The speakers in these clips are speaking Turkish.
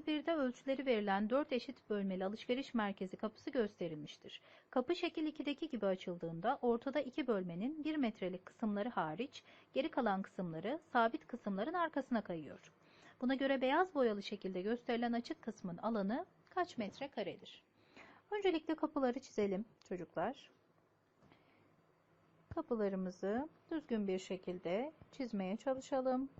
Şekil 1'de ölçüleri verilen 4 eşit bölmeli alışveriş merkezi kapısı gösterilmiştir. Kapı şekil 2'deki gibi açıldığında ortada iki bölmenin 1 metrelik kısımları hariç geri kalan kısımları sabit kısımların arkasına kayıyor. Buna göre beyaz boyalı şekilde gösterilen açık kısmın alanı kaç metre karedir? Öncelikle kapıları çizelim çocuklar. Kapılarımızı düzgün bir şekilde çizmeye çalışalım.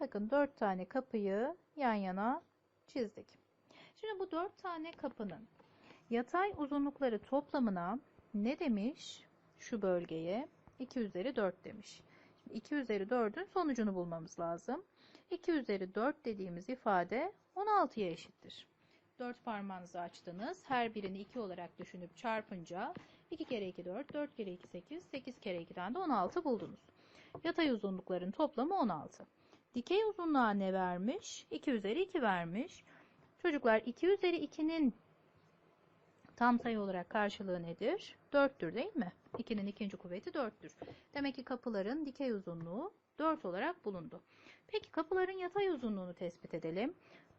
Bakın dört tane kapıyı yan yana çizdik. Şimdi bu dört tane kapının yatay uzunlukları toplamına ne demiş? Şu bölgeye 2 üzeri 4 demiş. Şimdi 2 üzeri 4'ün sonucunu bulmamız lazım. 2 üzeri 4 dediğimiz ifade 16'ya eşittir. 4 parmağınızı açtınız. Her birini 2 olarak düşünüp çarpınca 2 kere 2 4, 4 kere 2 8, 8 kere 2'den de 16 buldunuz. Yatay uzunlukların toplamı 16. Dikey uzunluğa ne vermiş? 2 üzeri 2 vermiş. Çocuklar 2 üzeri 2'nin tam sayı olarak karşılığı nedir? 4'tür değil mi? 2'nin ikinci kuvveti 4'tür. Demek ki kapıların dikey uzunluğu 4 olarak bulundu. Peki kapıların yatay uzunluğunu tespit edelim.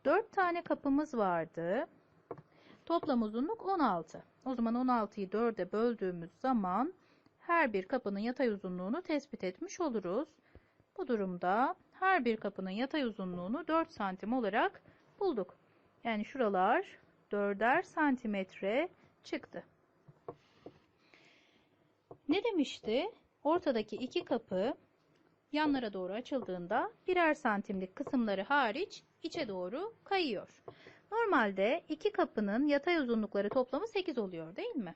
4 tane kapımız vardı. Toplam uzunluk 16. O zaman 16'yı 4'e böldüğümüz zaman her bir kapının yatay uzunluğunu tespit etmiş oluruz. Bu durumda her bir kapının yatay uzunluğunu 4 santim olarak bulduk. Yani şuralar 4'er santimetre çıktı. Ne demişti? Ortadaki iki kapı yanlara doğru açıldığında birer santimlik kısımları hariç içe doğru kayıyor. Normalde iki kapının yatay uzunlukları toplamı 8 oluyor değil mi?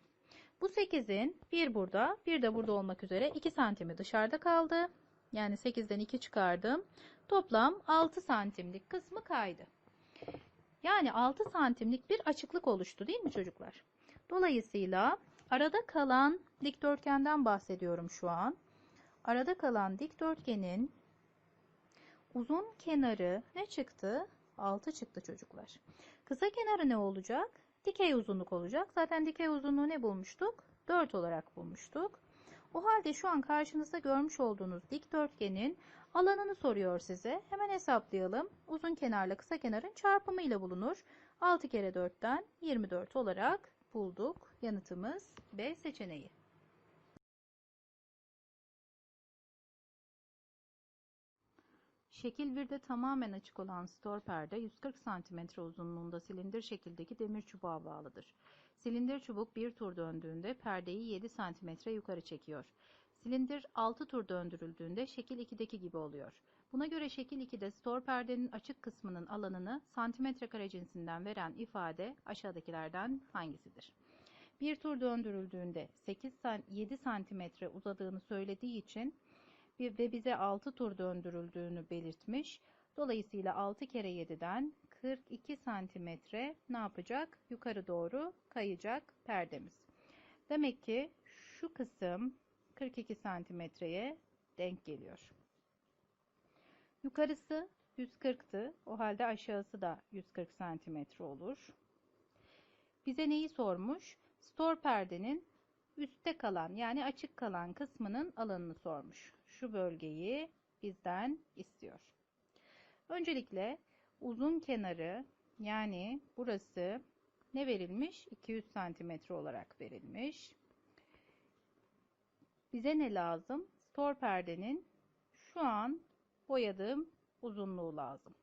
Bu 8'in bir burada bir de burada olmak üzere 2 santimi dışarıda kaldı. Yani 8'den 2 çıkardım. Toplam 6 santimlik kısmı kaydı. Yani 6 santimlik bir açıklık oluştu değil mi çocuklar? Dolayısıyla arada kalan dikdörtgenden bahsediyorum şu an. Arada kalan dikdörtgenin uzun kenarı ne çıktı? 6 çıktı çocuklar. Kısa kenarı ne olacak? Dikey uzunluk olacak. Zaten dikey uzunluğu ne bulmuştuk? 4 olarak bulmuştuk. O halde şu an karşınızda görmüş olduğunuz dikdörtgenin alanını soruyor size. Hemen hesaplayalım. Uzun kenarla kısa kenarın çarpımı ile bulunur. 6 kere 4'ten 24 olarak bulduk. Yanıtımız B seçeneği. Şekil 1'de tamamen açık olan stor perde 140 cm uzunluğunda silindir şekildeki demir çubuğa bağlıdır. Silindir çubuk bir tur döndüğünde perdeyi 7 cm yukarı çekiyor. Silindir 6 tur döndürüldüğünde şekil 2'deki gibi oluyor. Buna göre şekil 2'de stor perdenin açık kısmının alanını santimetre kare cinsinden veren ifade aşağıdakilerden hangisidir? Bir tur döndürüldüğünde 8 7 santimetre uzadığını söylediği için ve bize 6 tur döndürüldüğünü belirtmiş. Dolayısıyla 6 kere 7'den 42 santimetre ne yapacak? Yukarı doğru kayacak perdemiz. Demek ki şu kısım 42 santimetreye denk geliyor. Yukarısı 140'tı. O halde aşağısı da 140 santimetre olur. Bize neyi sormuş? Stor perdenin üstte kalan yani açık kalan kısmının alanını sormuş. Şu bölgeyi bizden istiyor. Öncelikle uzun kenarı yani burası ne verilmiş? 200 santimetre olarak verilmiş. Bize ne lazım? Stor perdenin şu an boyadığım uzunluğu lazım.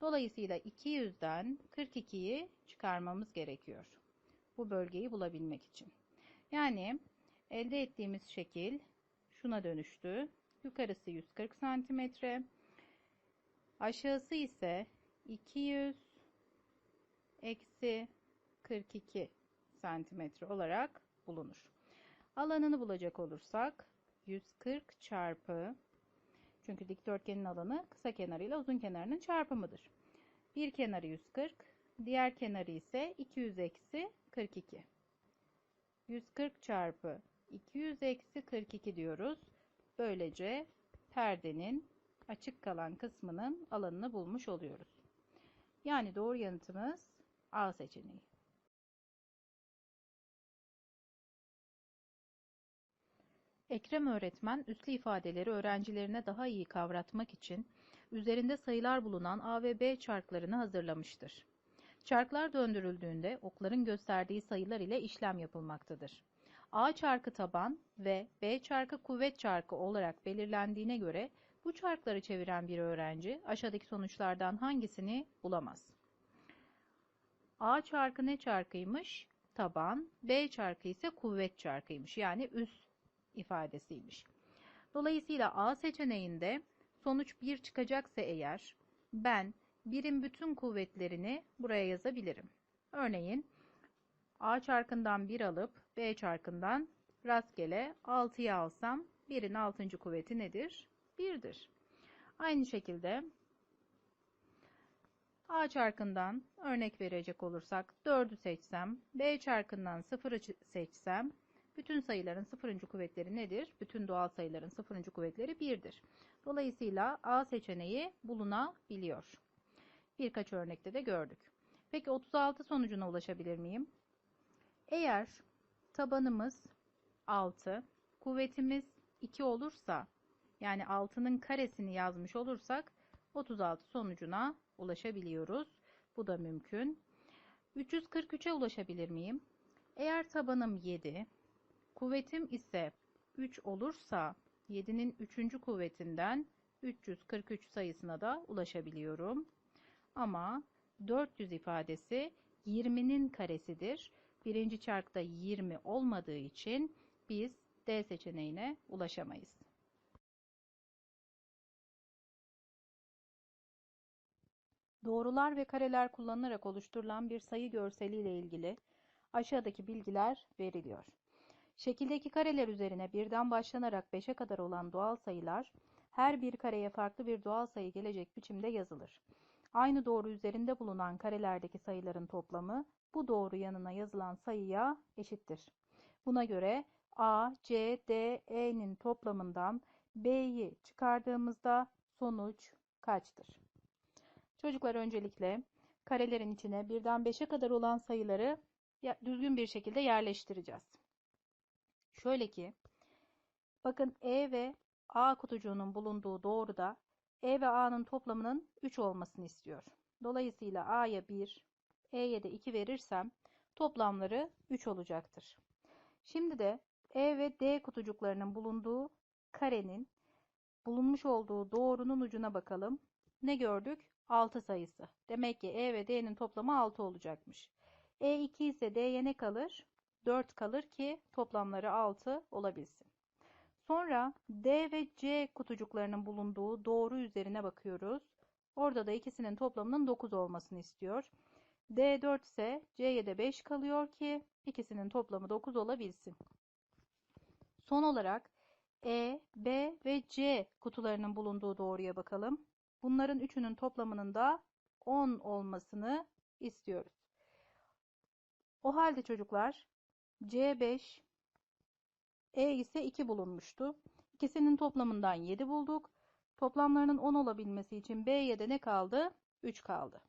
Dolayısıyla 200'den 42'yi çıkarmamız gerekiyor. Bu bölgeyi bulabilmek için. Yani elde ettiğimiz şekil şuna dönüştü. Yukarısı 140 santimetre. Aşağısı ise 200 eksi 42 santimetre olarak bulunur. Alanını bulacak olursak 140 çarpı çünkü dikdörtgenin alanı kısa kenarıyla uzun kenarının çarpımıdır. Bir kenarı 140, diğer kenarı ise 200 eksi 42. 140 çarpı 200 eksi 42 diyoruz. Böylece perdenin açık kalan kısmının alanını bulmuş oluyoruz. Yani doğru yanıtımız A seçeneği. Ekrem öğretmen üslü ifadeleri öğrencilerine daha iyi kavratmak için üzerinde sayılar bulunan A ve B çarklarını hazırlamıştır. Çarklar döndürüldüğünde okların gösterdiği sayılar ile işlem yapılmaktadır. A çarkı taban ve B çarkı kuvvet çarkı olarak belirlendiğine göre bu çarkları çeviren bir öğrenci aşağıdaki sonuçlardan hangisini bulamaz? A çarkı ne çarkıymış? Taban. B çarkı ise kuvvet çarkıymış. Yani üs ifadesiymiş. Dolayısıyla A seçeneğinde sonuç 1 çıkacaksa eğer ben birin bütün kuvvetlerini buraya yazabilirim. Örneğin A çarkından 1 alıp B çarkından rastgele 6'yı alsam 1'in 6. kuvveti nedir? 1'dir. Aynı şekilde A çarkından örnek verecek olursak 4'ü seçsem, B çarkından 0'ı seçsem bütün sayıların 0. kuvvetleri nedir? Bütün doğal sayıların 0. kuvvetleri 1'dir. Dolayısıyla A seçeneği bulunabiliyor. Birkaç örnekte de gördük. Peki 36 sonucuna ulaşabilir miyim? Eğer tabanımız 6, kuvvetimiz 2 olursa yani 6'nın karesini yazmış olursak 36 sonucuna ulaşabiliyoruz. Bu da mümkün. 343'e ulaşabilir miyim? Eğer tabanım 7, kuvvetim ise 3 olursa 7'nin 3. kuvvetinden 343 sayısına da ulaşabiliyorum. Ama 400 ifadesi 20'nin karesidir. Birinci çarkta 20 olmadığı için biz D seçeneğine ulaşamayız. Doğrular ve kareler kullanılarak oluşturulan bir sayı görseli ile ilgili aşağıdaki bilgiler veriliyor. Şekildeki kareler üzerine birden başlanarak 5'e kadar olan doğal sayılar her bir kareye farklı bir doğal sayı gelecek biçimde yazılır. Aynı doğru üzerinde bulunan karelerdeki sayıların toplamı bu doğru yanına yazılan sayıya eşittir. Buna göre A, C, D, E'nin toplamından B'yi çıkardığımızda sonuç kaçtır? Çocuklar öncelikle karelerin içine birden 5'e kadar olan sayıları düzgün bir şekilde yerleştireceğiz. Şöyle ki bakın E ve A kutucuğunun bulunduğu doğruda E ve A'nın toplamının 3 olmasını istiyor. Dolayısıyla A'ya 1, E'ye de 2 verirsem toplamları 3 olacaktır. Şimdi de E ve D kutucuklarının bulunduğu karenin bulunmuş olduğu doğrunun ucuna bakalım. Ne gördük? 6 sayısı. Demek ki E ve D'nin toplamı 6 olacakmış. E 2 ise D'ye ne kalır? 4 kalır ki toplamları 6 olabilsin. Sonra D ve C kutucuklarının bulunduğu doğru üzerine bakıyoruz. Orada da ikisinin toplamının 9 olmasını istiyor. D 4 ise C'ye de 5 kalıyor ki ikisinin toplamı 9 olabilsin. Son olarak E, B ve C kutularının bulunduğu doğruya bakalım. Bunların üçünün toplamının da 10 olmasını istiyoruz. O halde çocuklar C5 E ise 2 bulunmuştu. İkisinin toplamından 7 bulduk. Toplamlarının 10 olabilmesi için B'ye de ne kaldı? 3 kaldı.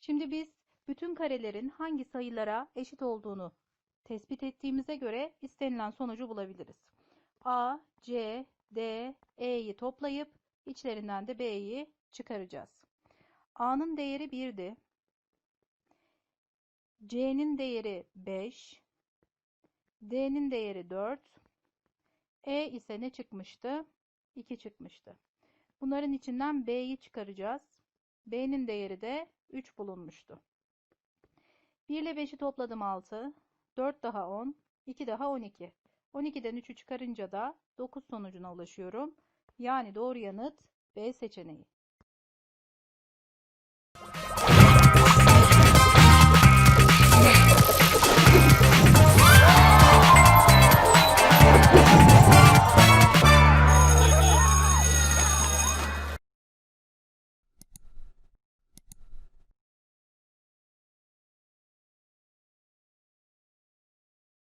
Şimdi biz bütün karelerin hangi sayılara eşit olduğunu tespit ettiğimize göre istenilen sonucu bulabiliriz. A, C, D, E'yi toplayıp içlerinden de B'yi çıkaracağız. A'nın değeri 1'di. C'nin değeri 5. D'nin değeri 4. E ise ne çıkmıştı? 2 çıkmıştı. Bunların içinden B'yi çıkaracağız. B'nin değeri de 3 bulunmuştu. 1 ile 5'i topladım 6. 4 daha 10. 2 daha 12. 12'den 3'ü çıkarınca da 9 sonucuna ulaşıyorum. Yani doğru yanıt B seçeneği.